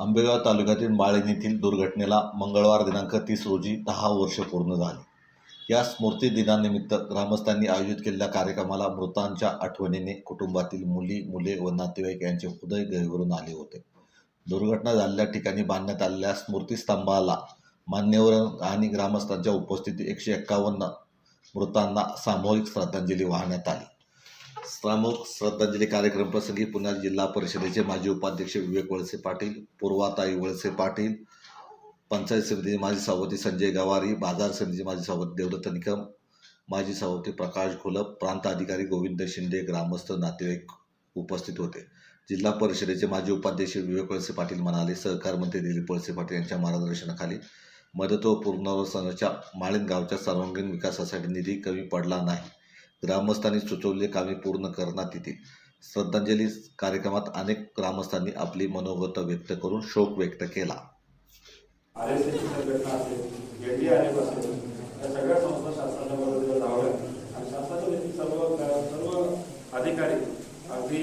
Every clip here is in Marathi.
आंबेगाव तालुक्यातील माळीण येथील दुर्घटनेला मंगळवार दिनांक तीस रोजी दहा वर्ष पूर्ण झाली. या स्मृती दिनानिमित्त ग्रामस्थांनी आयोजित केलेल्या कार्यक्रमाला मृतांच्या आठवणीने कुटुंबातील मुली मुले व नातेवाईक यांचे हृदय गहिवरून आले होते. दुर्घटना झालेल्या ठिकाणी बांधण्यात आलेल्या स्मृतीस्तंभाला मान्यवर आणि ग्रामस्थांच्या उपस्थितीत एकशे एक्कावन्न मृतांना सामूहिक श्रद्धांजली वाहण्यात आली. सामूहिक श्रद्धांजली कार्यक्रम प्रसंगी पुण्यात जिल्हा परिषदेचे माजी उपाध्यक्ष विवेक वळसे पाटील पूर्वाताई वळसे पाटील पंचायत समितीचे माजी सभापती संजय गवारी बाजार समितीचे माजी सभापती देवदत्त निकम माजी सभापती प्रकाश घोलप प्रांत अधिकारी गोविंद शिंदे ग्रामस्थ नातेवाईक उपस्थित होते. जिल्हा परिषदेचे माजी उपाध्यक्ष विवेक वळसे पाटील म्हणाले सहकार मंत्री दिलीप वळसे पाटील यांच्या मार्गदर्शनाखाली मदत व पुनर्वसनाच्या माळीण गावच्या सर्वांगीण विकासासाठी निधी कमी पडला नाही. ग्रामस्थांनी सुचवले कामे पूर्ण करण्यात येतील श्रद्धांजली कार्यक्रमात अनेक ग्रामस्थांनी आपली मनोगत व्यक्त करून शोक व्यक्त केला. सगळ्या अधिकारी अगदी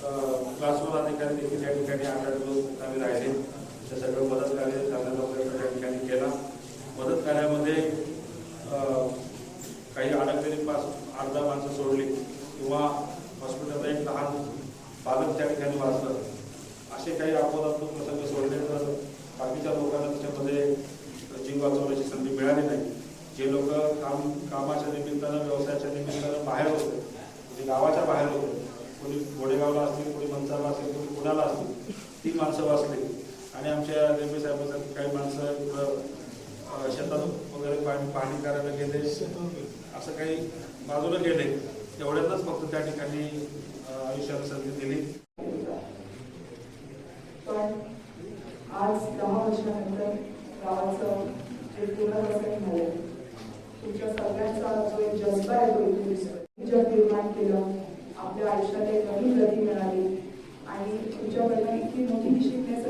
क्लासवर अधिकारी देखील या ठिकाणी आठ आठ दिवस राहिले. ते सगळं मदत कार्य करण्याचा प्रयत्न त्या ठिकाणी केला. मदत कार्यामध्ये काही अडकलेली पास अर्धा माणसं सोडली किंवा हॉस्पिटलला एक लहान बालक त्या ठिकाणी वाचलं. असे काही अपवादात्मक प्रसंग सोडले तर बाकीच्या लोकांना त्याच्यामध्ये जीव वाचवण्याची संधी मिळाली नाही. जे लोक काम कामाच्या निमित्तानं व्यवसायाच्या निमित्तानं बाहेर होते म्हणजे गावाच्या बाहेर होते कोणी घोडेगावला असतील कोणी मंचाला असेल कोणी पुण्याला असतील ती माणसं वाचली. आणि आमच्या रेल्वे साहेबांसाठी काही माणसं शेतात वगैरे पाणी पाणी करायला गेले. असं काही बाजूला गेले एवढ्यातच फक्त त्या ठिकाणी आयुष्याला संधी दिली. आज दहा वर्षानंतर गावाचं जे पुनर्वसन झालं तुमच्या सगळ्यांचा जो एक जज्बा आहे तो इथे दिसतोय. जग निर्माण केलं आपल्या आयुष्यात एक नवीन गती मिळाली आणि तुमच्याकडनं इतकी मोठी शिकण्यास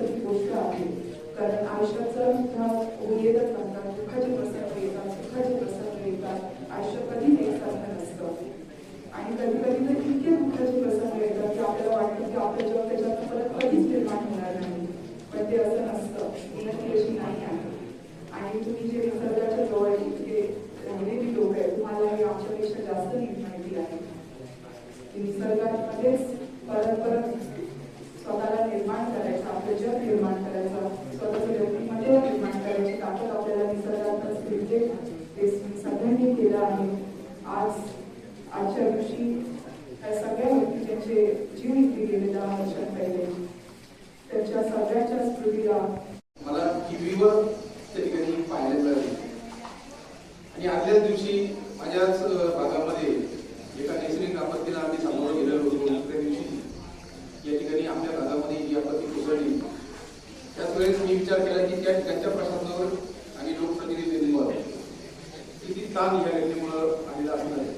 नक्की नाही आहे आणि तुम्ही जे निसर्गाच्या जवळ जे राहिलेली लोक आहेत तुम्हाला हे आमच्यापेक्षा जास्त नीट माहिती आहे की निसर्गामध्येच परत परत स्वतःला निर्माण करायचं आपलं जग निर्माण करायचं स्वतःचं व्यक्तीमध्ये निर्माण करायची ताकद आपल्याला निसर्गातच मिळते ते सगळ्यांनी केलं आहे आज आजच्या दिवशी त्या सगळ्या व्यक्ती ज्यांचे जीव इथे गेले दहा वर्षात पहिले त्यांच्या सगळ्याच्या स्मृतीला पहिल्याच दिवशी माझ्याच भागामध्ये एका नैसर्गिक आपत्तीला आम्ही सामोरं गेलेलो होतो. दुसऱ्या दिवशी या ठिकाणी आपल्या भागामध्ये ही आपत्ती कोसळली. त्याच वेळेस मी विचार केला की त्या ठिकाणच्या प्रशासनावर आणि लोकप्रतिनिधींवर किती ताण या घटनेमुळं आलेला असणार आहे?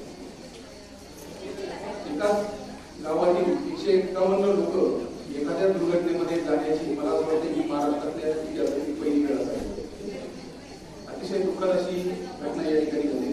एकाच गावातील एकशे एकावन्न लोक एखाद्या दुर्घटनेमध्ये जाण्याची मला असं वाटतं की महाराष्ट्रातल्या buscar así, la media.